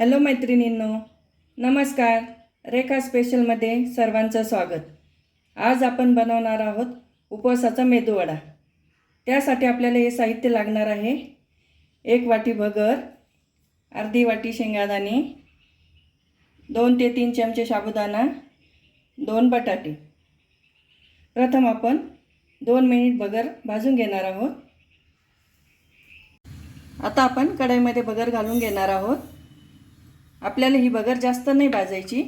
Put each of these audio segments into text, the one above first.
Hello मैत्रिणींनो नमस्कार. रेखा स्पेशलमध्ये सर्वांचं स्वागत. आज आपण बनवणार आहोत उपवासाचा मेदूवडा त्यासाठी आपल्याला हे साहित्य लागणार आहे. एक वाटी भगर अर्धी वाटी शेंगादाणे दोन ते तीन चमचे साबुदाणा दोन बटाटे. प्रथम आपण दोन मिनिट भगर भाजून घेणार आहोत. आता आपण कढईमध्ये बगर घालून घेणार आहोत. आपल्याला ही बगर जास्त नाही भाजायची.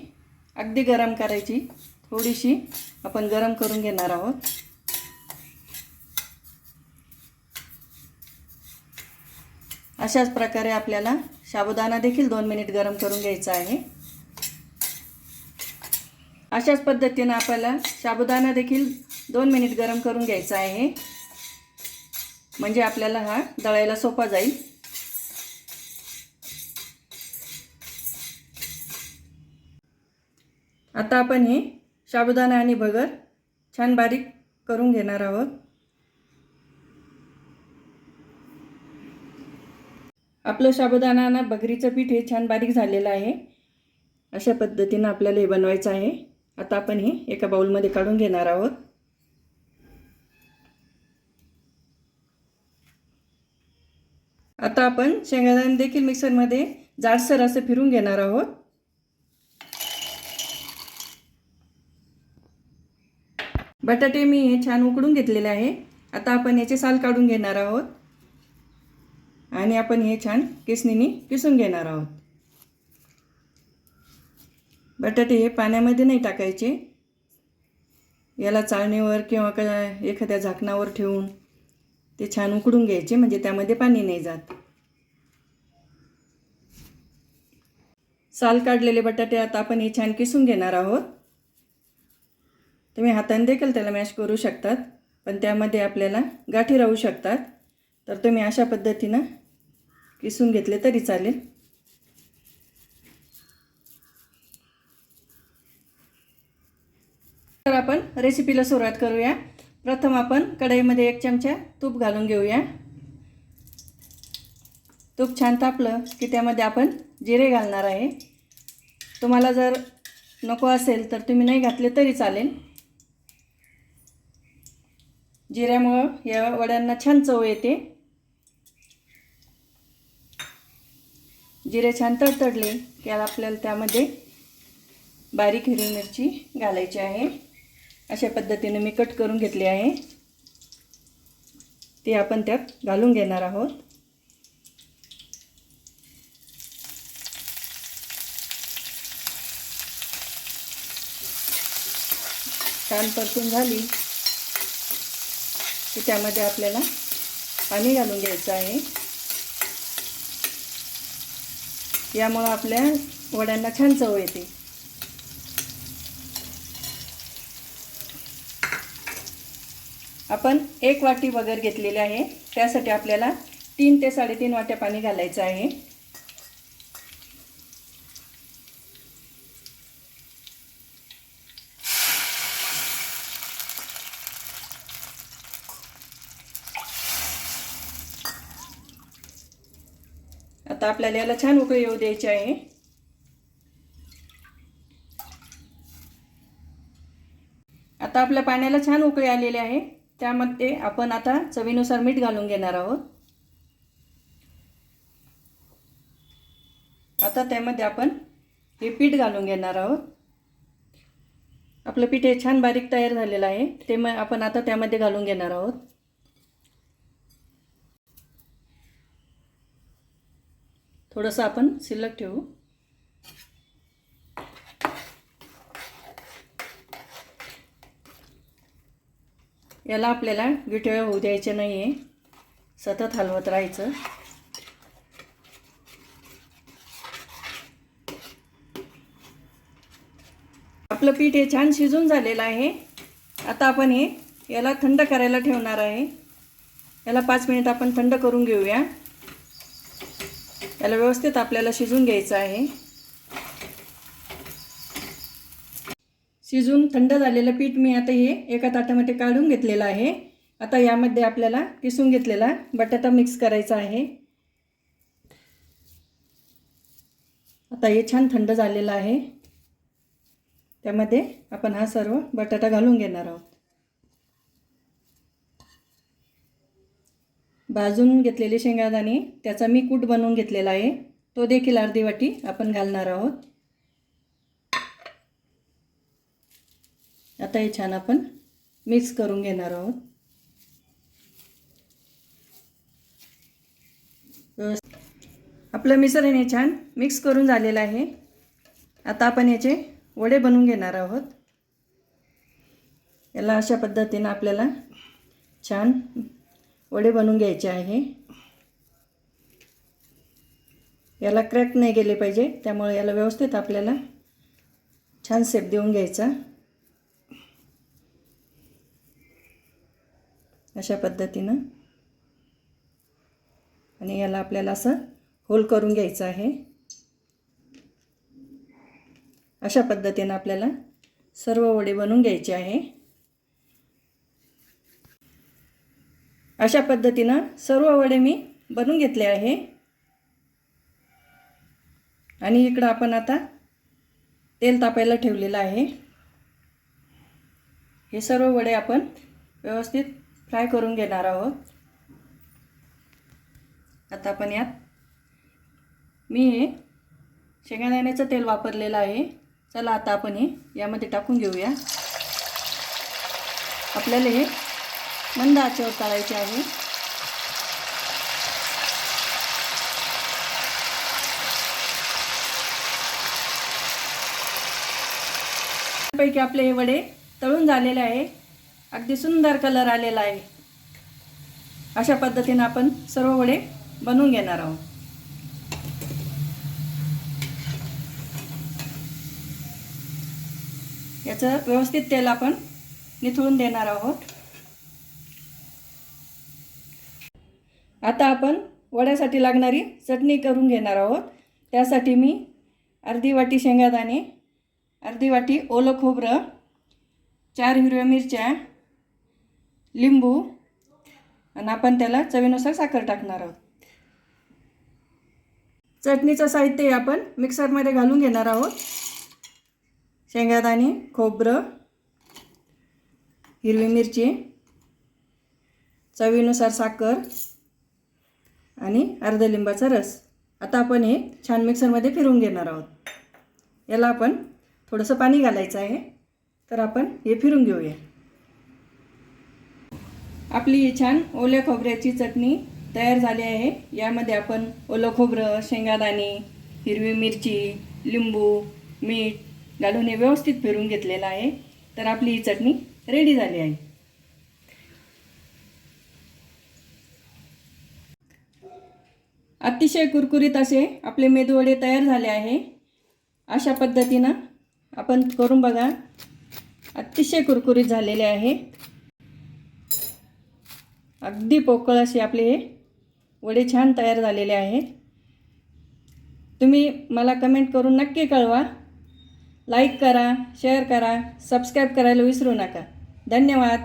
अगदी गरम करायची. थोडीशी आपण गरम करून घेणार आहोत. अशाच प्रकारे आपल्याला साबुदाणा देखील दोन मिनिट गरम करून घ्यायचा आहे. अशाच पद्धतीनं आपल्याला साबुदाणा देखील दोन मिनिट गरम करून घ्यायचा आहे. म्हणजे आपल्याला हा दळायला सोपा जाईल. आता आपण हे साबुदाणा आणि भगर छान बारीक करून घेणार आहोत. आपलं साबुदाणा ना भगरीचं पीठ हे छान बारीक झालेलं आहे. अशा पद्धतीनं आपल्याला हे बनवायचं आहे. आता आपण हे एका बाउलमध्ये काढून घेणार आहोत. आता आपण शेंगादाणे देखील मिक्सरमध्ये जाडसर असं फिरून घेणार आहोत. बटाटे मी हे छान उकडून घेतलेले आहे. आता आपण याचे साल काढून घेणार आहोत. आणि आपण हे छान किसणीने किसून घेणार आहोत. बटाटे हे पाण्यामध्ये नाही टाकायचे. याला चाळणीवर किंवा का एखाद्या झाकणावर ठेवून ते छान उकडून घ्यायचे म्हणजे त्यामध्ये पाणी नाही जात. साल काढलेले बटाटे आता आपण हे छान किसून घेणार आहोत. तुम्ही हाताने देखील त्याला मॅश करू शकतात पण त्यामध्ये आपल्याला गाठी राहू शकतात. तर तुम्ही अशा पद्धतीनं किसून घेतले तरी चालेल. तर आपण रेसिपीला सुरुवात करूया. प्रथम आपण कढईमध्ये एक चमचा तूप घालून घेऊया. तूप छान तापलं की त्यामध्ये आपण जिरे घालणार आहे. तुम्हाला जर नको असेल तर तुम्ही नाही घातले तरी चालेल. जिऱ्यामुळं या वड्यांना छान चव येते. जिरे छान तडतडले त्याला आपल्याला त्यामध्ये बारीक हिरवी मिरची घालायची आहे. अशा पद्धतीने मी कट करून घेतली आहे. ते आपण त्यात घालून घेणार आहोत. छान परतून झाली. की त्यामध्ये आपल्याला पाणी घालून घ्यायचं आहे. यामुळं आपल्या वड्यांना छान चव येते. आपण एक वाटी वगैरे घेतलेली आहे. त्यासाठी आपल्याला तीन ते साडेतीन वाट्या पाणी घालायचं आहे. आता आपल्याला याला छान उकळी येऊ द्यायची आहे. आता आपल्या पाण्याला छान उकळी आलेली आहे. त्यामध्ये आपण आता चवीनुसार मीठ घालून घेणार आहोत. आता त्यामध्ये आपण हे पीठ घालून घेणार आहोत. आपलं पीठ हे छान बारीक तयार झालेलं आहे. ते मग आपण आता त्यामध्ये घालून घेणार आहोत. थोडंसं आपण शिल्लक ठेवू. याला आपल्याला गिठळे होऊ द्यायचे नाही आहे सतत हलवत राहायचं. आपलं पीठ हे छान शिजून झालेलं आहे. आता आपण हे याला थंड करायला ठेवणार आहे. याला पाच मिनिट आपण थंड करून घेऊया. याला व्यवस्थित आपल्याला शिजून घ्यायचं आहे. शिजून थंड झालेलं पीठ मी आता हे एका ताटामध्ये काढून घेतलेलं आहे. आता यामध्ये आपल्याला किसून घेतलेला बटाटा मिक्स करायचा आहे. आता हे छान थंड झालेलं आहे. त्यामध्ये आपण हा सर्व बटाटा घालून घेणार आहोत. भाजून घेतलेले शेंगादाणे त्याचा मी कूट बनवून घेतलेला आहे. तो देखील अर्धी वाटी आपण घालणार आहोत. आता हे छान आपण मिक्स करून घेणार आहोत. आपलं मिश्रण हे छान मिक्स करून झालेलं आहे. आता आपण याचे वडे बनवून घेणार आहोत. याला अशा पद्धतीनं आपल्याला छान वडे बनवून घ्यायचे आहे. याला क्रॅक नाही गेले पाहिजे त्यामुळे याला व्यवस्थित आपल्याला छान सेप देऊन घ्यायचा. अशा पद्धतीनं. आणि याला आपल्याला असं होल करून घ्यायचं आहे. अशा पद्धतीनं आपल्याला सर्व वडे बनवून घ्यायचे आहे. अशा पद्धतीनं सर्व वडे मी बनवून घेतले आहे. आणि इकडं आपण आता तेल तापायला ठेवलेलं आहे. हे सर्व वडे आपण व्यवस्थित फ्राय करून घेणार आहोत. आता आपण यात मी हे शेंगादाण्याचं तेल वापरलेलं आहे. चला आता आपण हे यामध्ये टाकून घेऊया. आपल्याला हे मंद आचेवर तळायचे आहे पैकी आपले हे वडे तळून झालेले आहे. अगदी सुंदर कलर आलेला आहे. अशा पद्धतीनं आपण सर्व वडे बनवून घेणार आहोत. याचं व्यवस्थित तेल आपण निथळून देणार आहोत. आता आपण वड्यासाठी लागणारी चटणी करून घेणार आहोत. त्यासाठी मी अर्धी वाटी शेंगादाणे अर्धी वाटी ओलं खोबरं चार हिरव्या मिरच्या लिंबू आणि आपण त्याला चवीनुसार साखर टाकणार आहोत. चटणीचं साहित्य आपण मिक्सरमध्ये घालून घेणार आहोत. शेंगादाणे खोबरं हिरवी मिरची चवीनुसार साखर आणि अर्धा लिंबाचा रस. आता आपण हे छान मिक्सरमध्ये फिरवून घेणार आहोत. याला आपण थोडंसं पाणी घालायचं आहे. तर आपण हे फिरून घेऊया. आपली ही छान ओल्या खोबऱ्याची चटणी तयार झाली आहे. यामध्ये आपण ओलं खोबरं शेंगादाणे हिरवी मिरची लिंबू मीठ घालून हे व्यवस्थित फिरून घेतलेलं आहे. तर आपली ही चटणी रेडी झाली आहे. अतिशय कुरकुरीत असे आपले मेदूवडे तयार झाले आहे. अशा पद्धतीनं आपण करून बघा. अतिशय कुरकुरीत झालेले आहे. अगदी पोकळ असे आपले हे वडे छान तयार झालेले आहेत. तुम्ही मला कमेंट करून नक्की कळवा. लाईक करा शेअर करा सबस्क्राईब करायला विसरू नका. धन्यवाद.